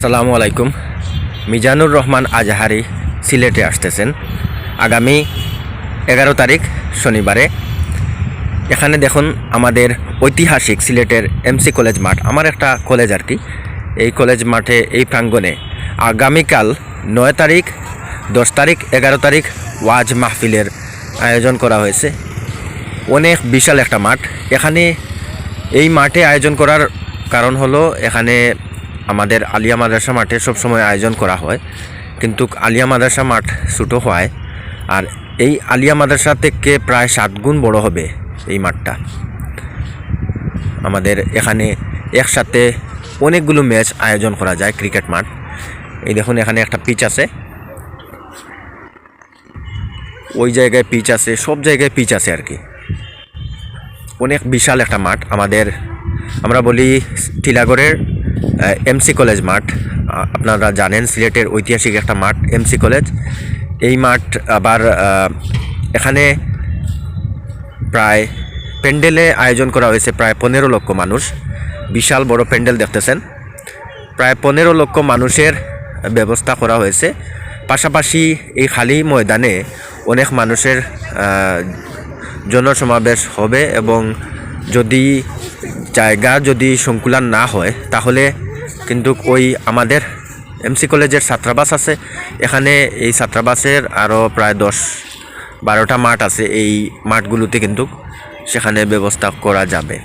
আসসালামু আলাইকুম। মিজানুর রহমান আজহারি সিলেটে আসতেছেন। আগামী এগারো তারিখ শনিবারে। এখানে দেখুন আমাদের ঐতিহাসিক সিলেটের এমসি কলেজ মাঠ। আমার একটা কলেজ আর কি। এই কলেজ মাঠে, এই প্রাঙ্গণে আগামীকাল নয় তারিখ, দশ তারিখ, এগারো তারিখ ওয়াজ মাহফিলের আয়োজন করা হয়েছে। অনেক বিশাল একটা মাঠ। এখানে এই মাঠে আয়োজন করার কারণ হলো এখানে আমাদের আলিয়া মাদ্রাসা মাঠে সবসময় আয়োজন করা হয়। কিন্তু আলিয়া মাদ্রাসা মাঠ ছোটো হয় আর এই আলিয়া মাদ্রাসা থেকে প্রায় সাত গুণ বড় হবে এই মাঠটা। আমাদের এখানে একসাথে অনেকগুলো ম্যাচ আয়োজন করা যায় ক্রিকেট মাঠ। এই দেখুন, এখানে একটা পিচ আছে। ওই জায়গায় পিচ আছে, সব জায়গায় পিচ আছে আর কি। অনেক বিশাল একটা মাঠ। আমাদের, আমরা বলি টিলাগড়ের এমসি কলেজ মাঠ। আপনারা জানেন সিলেটের ঐতিহাসিক একটা মাঠ এমসি কলেজ এই মাঠ আবার এখানে প্রায় প্যান্ডেলে আয়োজন করা হয়েছে প্রায় পনেরো লক্ষ মানুষ। বিশাল বড় প্যান্ডেল দেখতেছেন। প্রায় পনেরো লক্ষ মানুষের ব্যবস্থা করা হয়েছে। পাশাপাশি এই খালি ময়দানে অনেক মানুষের জনসমাবেশ হবে এবং যদি জায়গা যদি সংকুলান না হয়, তাহলে কিন্তু ওই আমাদের এমসি কলেজের ছাত্রাবাস আছে। এখানে এই ছাত্রাবাসের আরও প্রায় দশ বারোটা মাঠ আছে। এই মাঠগুলোতে কিন্তু সেখানে ব্যবস্থা করা যাবে।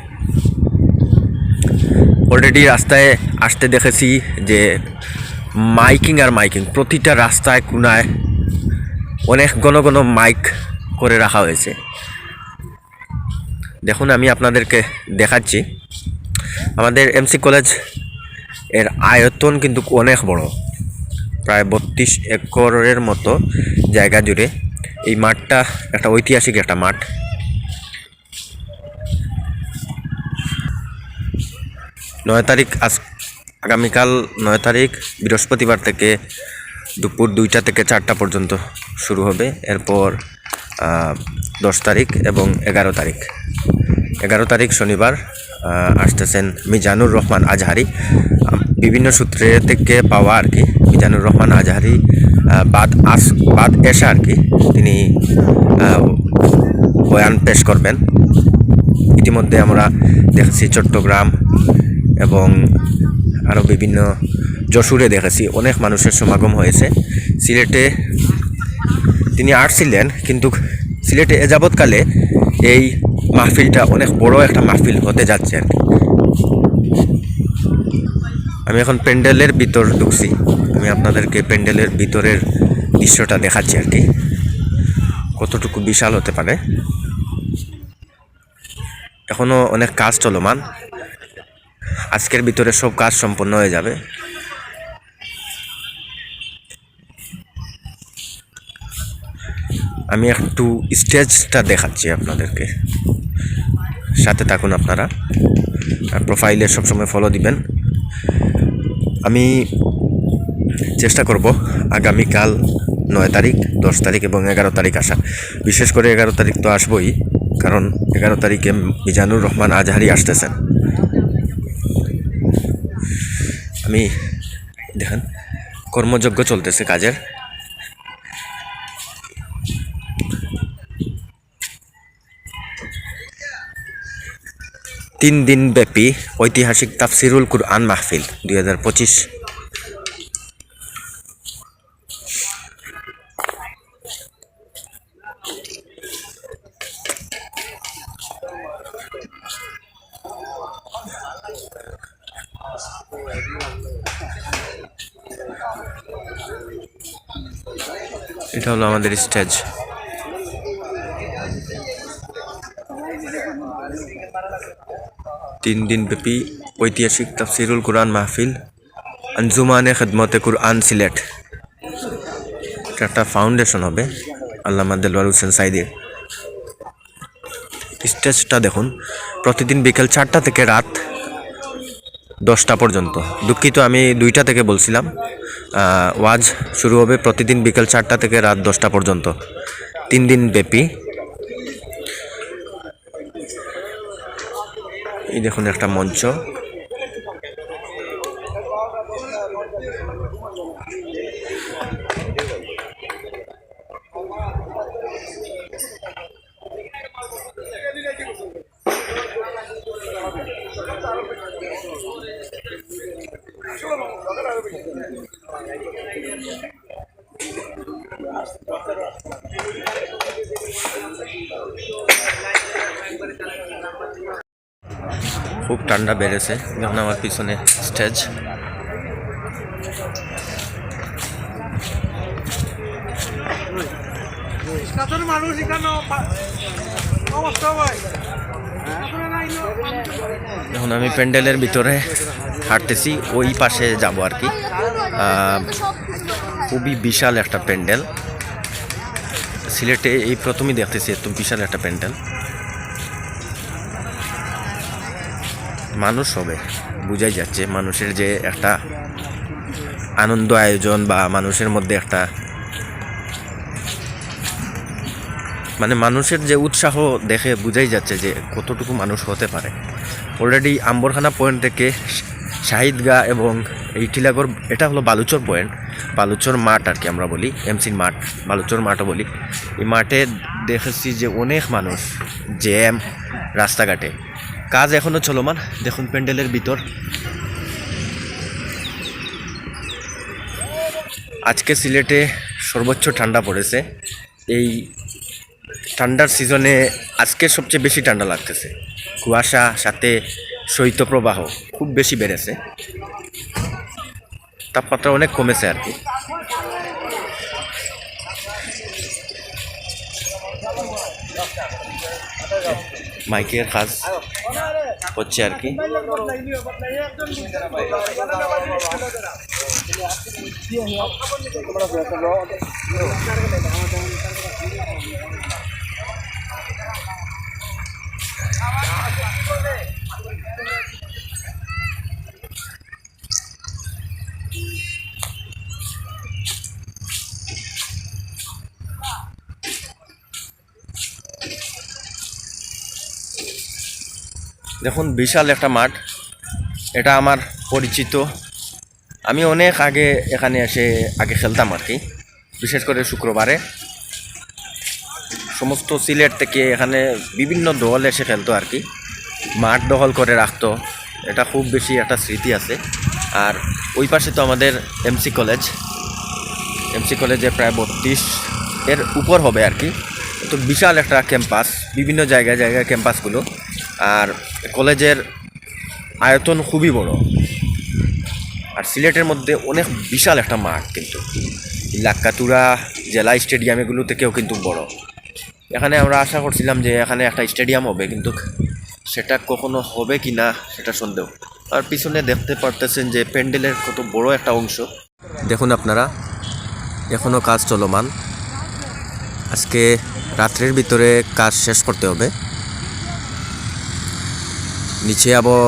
অলরেডি রাস্তায় আসতে দেখেছি যে মাইকিং আর মাইকিং, প্রতিটা রাস্তায় কোনায় অনেক ঘন ঘন মাইক করে রাখা হয়েছে। দেখুন, আমি আপনাদেরকে দেখাচ্ছি। আমাদের এমসি কলেজের আয়তন কিন্তু অনেক বড়। প্রায় বত্রিশ একরের মতো জায়গা জুড়ে। এই মাঠটা একটা ঐতিহাসিক একটা মাঠ। নয় তারিখ আজ, আগামীকাল নয় তারিখ, বৃহস্পতিবার থেকে দুপুর দুইটা থেকে চারটা পর্যন্ত শুরু হবে। এরপর দশ তারিখ এবং এগারো তারিখ। এগারো তারিখ শনিবার আসতেছেন মিজানুর রহমান আজহারি। বিভিন্ন সূত্রে থেকে পাওয়া আর কি, মিজানুর রহমান আজহারি বাদ আস, বাদ এসা আর কি, তিনি বয়ান পেশ করবেন। ইতিমধ্যে আমরা দেখেছি চট্টগ্রাম এবং আরও বিভিন্ন যশোরে দেখেছি, অনেক মানুষের সমাগম হয়েছে। সিলেটে তিনি আসছিলেন, কিন্তু সিলেটে এ যাবৎকালে এই মাহফিলটা অনেক বড় একটা মাহফিল হতে যাচ্ছে আর কি। আমি এখন প্যান্ডেলের ভিতর ঢুকছি। আমি আপনাদেরকে প্যান্ডেলের ভিতরের দৃশ্যটা দেখাচ্ছি আর কি। কতটুকু বিশাল হতে পারে। এখনও অনেক কাজ চলমান। আজকের ভিতরে সব কাজ সম্পন্ন হয়ে যাবে। আমি একটু স্টেজটা দেখাচ্ছি আপনাদেরকে। সাথে থাকুন আপনারা। প্রোফাইলে সবসময় ফলো দিবেন। আমি চেষ্টা করব আগামীকাল নয় তারিখ, দশ তারিখ এবং এগারো তারিখ আসা। বিশেষ করে এগারো তারিখ তো আসবই, কারণ এগারো তারিখে মিজানুর রহমান আজহারি আসতেছেন। আমি দেখেন, কর্মযজ্ঞ চলতেছে কাজের। তিন দিন ব্যাপী ঐতিহাসিক তাফসিরুল কুরআন মাহফিল দুই হাজার পঁচিশ। এটা হলো আমাদের স্টেজ। তিন দিন ব্যাপী ঐতিহাসিক তাফসিরুল কোরআন মাহফিল আঞ্জুমানে খেদমতে কুরআন সিলেট। একটা ফাউন্ডেশন হবে, আল্লামা দেলওয়ার হোসেন সাইদের স্টেজটা দেখুন, প্রতিদিন বিকেল চারটা থেকে রাত দশটা পর্যন্ত। দুঃখিত, আমি দুইটা থেকে বলছিলাম। ওয়াজ শুরু হবে প্রতিদিন বিকেল চারটা থেকে রাত দশটা পর্যন্ত। তিন দিন ব্যাপী এই দেখুন একটা মঞ্চ। ঠান্ডা বেড়েছে। যখন আমার পিছনে স্টেজ মানুষ এখানে আমি প্যান্ডেলের ভিতরে হাঁটতেছি ওই পাশে যাব আর কি। খুবই বিশাল একটা প্যান্ডেল। সিলেটে এই প্রথমেই দেখতেছি এত বিশাল একটা প্যান্ডেল। মানুষ হবে। বোঝাই যাচ্ছে, মানুষের যে একটা আনন্দ আয়োজন বা মানুষের মধ্যে একটা মানে মানুষের যে উৎসাহ দেখে বোঝাই যাচ্ছে যে কতটুকু মানুষ হতে পারে। অলরেডি আম্বরখানা পয়েন্ট থেকে শাহিদগা এবং এই টিলাগড় এটা হলো বালুচর পয়েন্ট বালুচর মাঠ আর কি আমরা বলি এমসির মাঠ, বালুচর মাঠও বলি। এই মাঠে দেখেছি যে অনেক মানুষ জ্যাম, রাস্তাঘাটে কাজ এখনও চলমান। দেখুন প্যান্ডেলের ভিতর। আজকে সিলেটে সর্বোচ্চ ঠান্ডা পড়েছে। এই ঠান্ডার সিজনে আজকে সবচেয়ে বেশি ঠান্ডা লাগতেছে। কুয়াশা, সাথে শৈত্যপ্রবাহ খুব বেশি বেড়েছে। তাপমাত্রা অনেক কমেছে আর কি। মাইকের কাজ হচ্ছে আর কি। দেখুন, বিশাল একটা মাঠ। এটা আমার পরিচিত। আমি অনেক আগে এখানে এসে আগে খেলতাম আর কি, বিশেষ করে শুক্রবারে। সমস্ত সিলেট থেকে এখানে বিভিন্ন দল এসে খেলতো আর কি। মাঠ দখল করে রাখতো। এটা খুব বেশি একটা স্মৃতি আছে। আর ওই পাশে তো আমাদের এমসি কলেজ। এমসি কলেজে প্রায় বত্রিশ এর উপর হবে আর কি। তো বিশাল একটা ক্যাম্পাস, বিভিন্ন জায়গায় জায়গায় ক্যাম্পাসগুলো। আর কলেজের আয়তন খুবই বড়। আর সিলেটের মধ্যে অনেক বিশাল একটা মাঠ কিন্তু। লাক্কাতুরা জেলা স্টেডিয়াম এগুলো থেকেও কিন্তু বড়। এখানে আমরা আশা করছিলাম যে এখানে একটা স্টেডিয়াম হবে কিন্তু সেটা কখনো হবে কি না সেটা সন্দেহ। আর পিছনে দেখতে পারতেছেন যে প্যান্ডেলের কত বড় একটা অংশ। দেখুন আপনারা এখনও কাজ চলমান। আজকে রাত্রের ভিতরে কাজ শেষ করতে হবে। নিচে আবার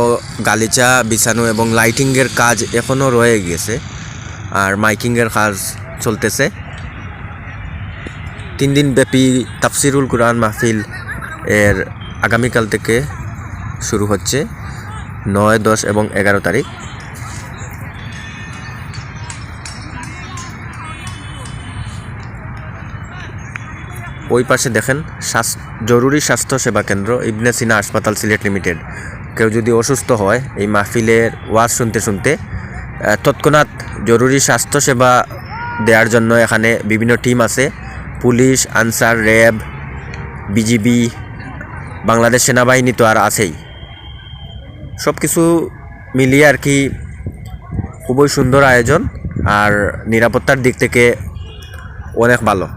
গালিচা, বিছানো এবং লাইটিংয়ের কাজ এখনও রয়ে গেছে আর মাইকিংয়ের কাজ চলতেছে। তিন দিন ব্যাপী তাফসিরুল কোরআন মাহফিল এর আগামীকাল থেকে শুরু হচ্ছে নয়, দশ এবং এগারো তারিখ। ওই পাশে দেখেন জরুরি স্বাস্থ্য সেবা কেন্দ্র ইবনে সিনা হাসপাতাল সিলেট লিমিটেড। কেউ যদি অসুস্থ হয় এই মাহফিলের ওয়াজ শুনতে শুনতে তৎক্ষণাৎ জরুরি স্বাস্থ্য সেবা দেওয়ার জন্য এখানে বিভিন্ন টিম আছে। Police, Ansar, RAB, BGB, Bangladesh সেনাবাহিনী তো আর আছেই। সব কিছু মিলিয়ে আর কি খুবই সুন্দর আয়োজন আর নিরাপত্তার দিক থেকে অনেক ভালো।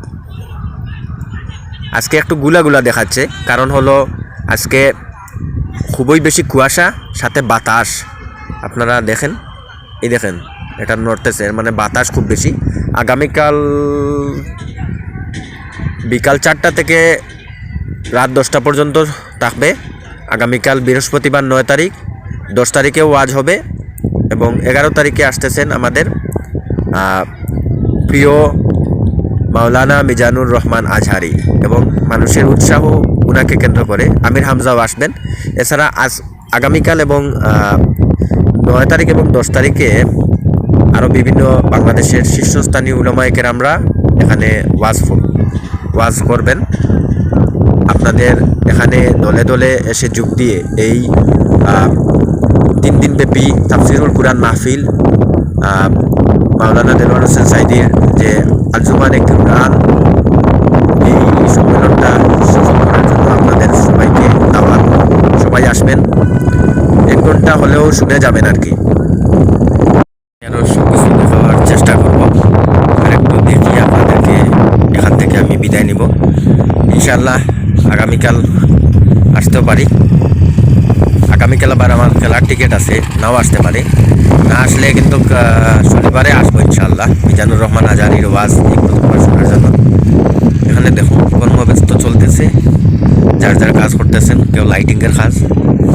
আজকে একটু গুলাগুলা দেখাচ্ছে, কারণ হলো আজকে খুবই বেশি কুয়াশা, সাথে বাতাস। আপনারা দেখেন, এই দেখেন, এটা নড়তেছে মানে বাতাস খুব বেশি। আগামীকাল বিকাল চারটা থেকে রাত দশটা পর্যন্ত থাকবে। আগামীকাল বৃহস্পতিবার নয় তারিখ, দশ তারিখে ওয়াজ হবে এবং এগারো তারিখে আসতেছেন আমাদের প্রিয় মাওলানা মিজানুর রহমান আজহারি এবং মানুষের উৎসাহ উনাকে কেন্দ্র করে। আমির হামজাও আসবেন। এছাড়া আজ আগামীকাল এবং নয় তারিখ এবং দশ তারিখে আরও বিভিন্ন বাংলাদেশের শীর্ষস্থানীয় উলামায়কের আমরা এখানে ওয়াজ ওয়াজ করবেন। আপনাদের এখানে দলে দলে এসে যোগ দিয়ে এই তিন দিন ব্যাপী তাফসিরুল কুরআন মাহফিল মাওলানা দেলোয়ার হোসেন সাইদির যে আঞ্জুমান কুরআন এই সম্মেলনটা সফল করার জন্য আপনাদের সবাইকে দাওয়াত সবাই আসবেন। এক ঘণ্টা হলেও শুনে যাবেন আর কি। আরও সব কিছু চেষ্টা করব। আর একটু দেখি আপনাদেরকে, এখান থেকে আমি বিদায় নিব। ইনশাল্লাহ আগামীকাল আসতেও পারি। আগামীকাল আবার আমার খেলার টিকিট আছে, নাও আসতে পারে। না আসলে কিন্তু শনিবারে আসব ইনশাল্লাহ মিজানুর রহমান আজারির ওয়াজ এগুলো তোমার শোনার জন্য। এখানে দেখুন কর্মব্যস্ত চলতেছে। যার যার কাজ করতেছেন, কেউ লাইটিংয়ের কাজ।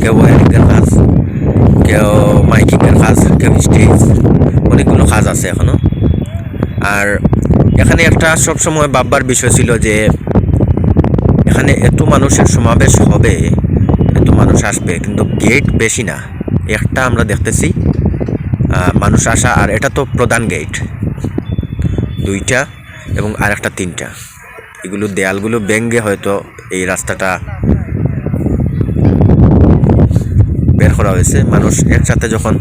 কেউ ওয়ারিংয়ের কাজ কেউ মাইকিংয়ের কাজ কেউ স্টেজ, অনেকগুলো কাজ আছে এখনও আর এখানে একটা সবসময় ভাববার বিষয় ছিল যে এখানে এত মানুষের সমাবেশ হবে, এত মানুষ আসবে, কিন্তু গেট বেশি না। একটা আমরা দেখতেছি মানুষ আসা, আর এটা তো প্রধান গেট দুইটা এবং আর একটা তিনটা। এগুলো দেয়ালগুলো ব্যঙ্গে হয়তো এই রাস্তাটা করা হয়েছে, মানুষ একসাথে যখন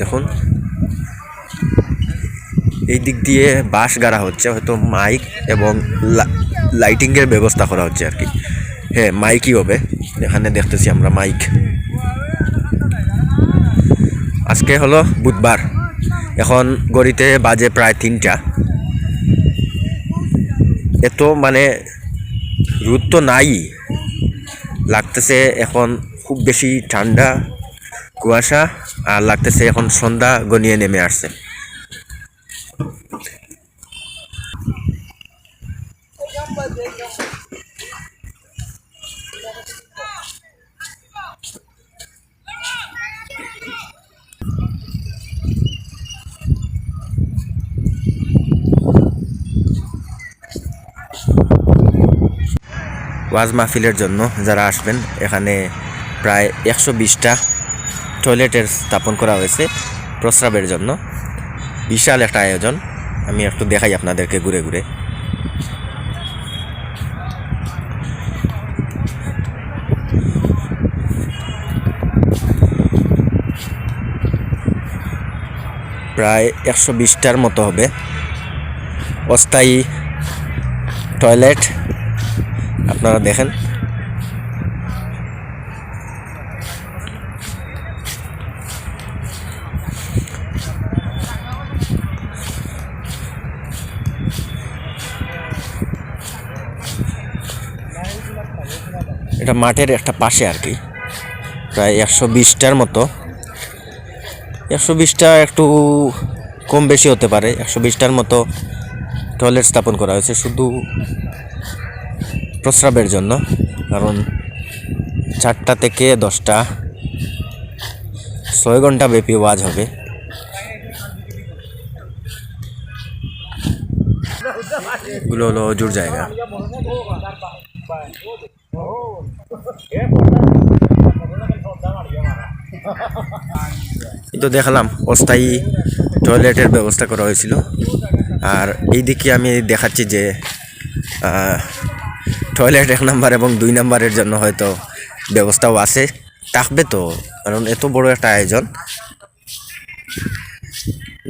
দেখুন, এই দিক দিয়ে বাঁশ গাড়া হচ্ছে, হয়তো মাইক এবং লাইটিংয়ের ব্যবস্থা করা হচ্ছে আর কি। হ্যাঁ মাইকই হবে, এখানে দেখতেছি আমরা মাইক। আজকে হলো বুধবার, এখন গড়িতে বাজে প্রায় তিনটা। এত মানে রোদ তো নাই। লাগতেছে এখন খুব বেশি ঠান্ডা কুয়াশা আর লাগতেছে এখন সন্ধ্যা গনিয়ে নেমে আসছে। ওয়াজ মাহফিলের জন্য যারা আসবেন, এখানে প্রায় একশো বিশটা টয়লেটের স্থাপন করা হয়েছে প্রস্রাবের জন্য। বিশাল একটা আয়োজন। আমি একটু দেখাই আপনাদেরকে ঘুরে ঘুরে। প্রায় একশো বিশটার মতো হবে। অস্থায়ী টয়লেট আপনারা দেখেন। এটা মাঠের একটা পাশে আর কি। প্রায় একশো বিশটার মতো। একশো বিশটা একটু কম বেশি হতে পারে। একশো বিশটার মতো টয়লেট স্থাপন করা হয়েছে। শুধু প্রস্রাবের জন্য, কারণ চারটা থেকে দশটা, ছয় ঘণ্টা ব্যাপী ওয়াজ হবে। এগুলো হলো অজুর জায়গা। এই তো দেখালাম, অস্থায়ী টয়লেটের ব্যবস্থা করা হয়েছিল। আর এইদিকে আমি দেখাচ্ছি যে টয়লেট এক নাম্বার এবং দুই নাম্বারের জন্য হয়তো ব্যবস্থাও আছে, থাকবে তো। কারণ এত বড় একটা আয়োজন।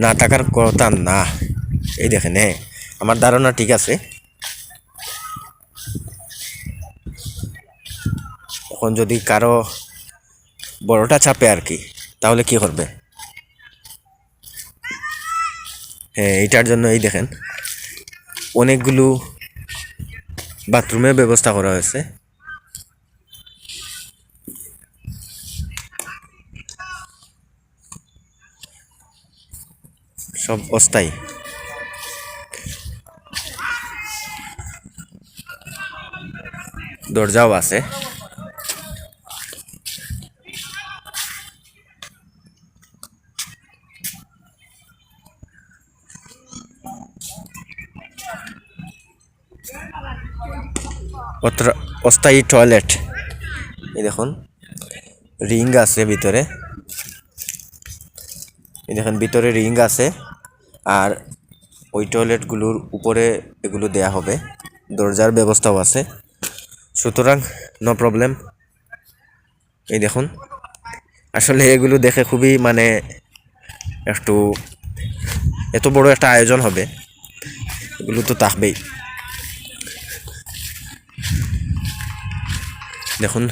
না থাকার কথা না। এই দেখেন হ্যাঁ আমার ধারণা ঠিক আছে। এখন যদি কারও বড়টা চাপে আর কি, তাহলে কি করবে? হ্যাঁ এইটার জন্য এই দেখেন, অনেকগুলো বাথরুমের ব্যবস্থা করা হয়েছে। সব অস্থায়ী। দরজাও আছে। অস্থায়ী টয়লেট। এই দেখুন, রিং আছে ভিতরে। এই দেখেন, ভিতরে রিং আছে, আর ওই টয়লেটগুলোর উপরে এগুলো দেয়া হবে। দরজার ব্যবস্থাও আছে। সুতরাং নো প্রবলেম এই দেখুন, আসলে এগুলো দেখে খুবই মানে একটু, এত বড় একটা আয়োজন হবে। এগুলো তো থাকবেই। দেখুন,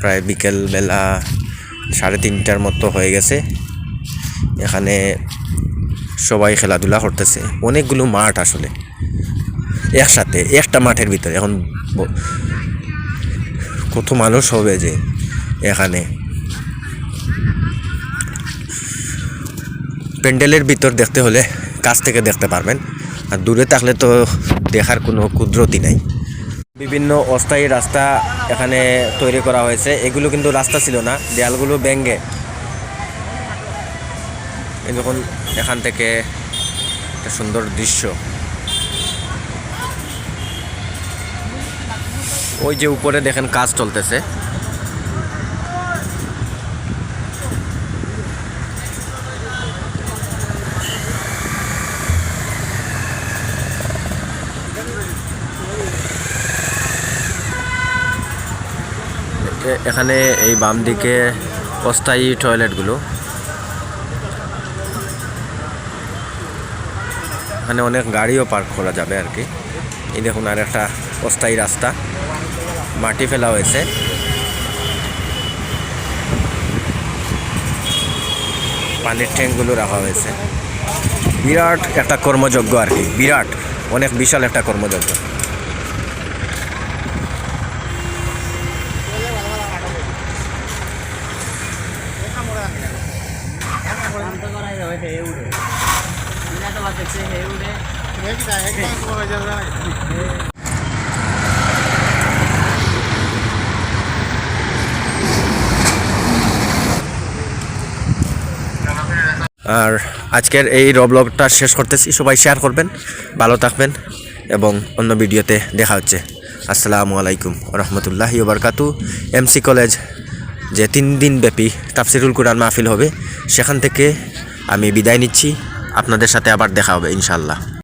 প্রায় বিকেল বেলা সাড়ে তিনটার মতো হয়ে গেছে। এখানে সবাই খেলাধুলা করতেছে। অনেকগুলো মাঠ আসলে, একসাথে, একটা মাঠের ভিতরে। এখন কত মানুষ হবে যে এখানে? প্যান্ডেলের ভিতর দেখতে হলে কাছ থেকে দেখতে পারবেন। আর দূরে থাকলে তো দেখার কোনো কুদরতি নাই। বিভিন্ন অস্থায়ী রাস্তা এখানে তৈরি করা হয়েছে। এগুলো কিন্তু রাস্তা ছিল না, দেয়ালগুলো ব্যাঙ্গে যখন এখান থেকে একটা সুন্দর দৃশ্য। ওই যে উপরে দেখেন, কাজ চলতেছে। এখানে এই বাম দিকে অস্থায়ী টয়লেটগুলো। এখানে অনেক গাড়িও পার্ক করা যাবে আর কি। এই দেখুন আর একটা অস্থায়ী রাস্তা। মাটি ফেলা হয়েছে। পানির ট্যাঙ্কগুলো রাখা হয়েছে। বিরাট একটা কর্মযজ্ঞ আর কি। বিরাট। অনেক বিশাল একটা কর্মযজ্ঞ। আর আজকের এই রবলগটা শেষ করতেছি। সবাই শেয়ার করবেন, ভালো থাকবেন এবং অন্য ভিডিওতে দেখা হচ্ছে। আসসালামু আলাইকুম রহমতুল্লাহি ওবরকাতু। এমসি কলেজ যে তিন দিন ব্যাপী তাফসিরুল কুরআন মাহফিল হবে, সেখান থেকে আমি বিদায় নিচ্ছি। আপনাদের সাথে আবার দেখা হবে ইনশাল্লাহ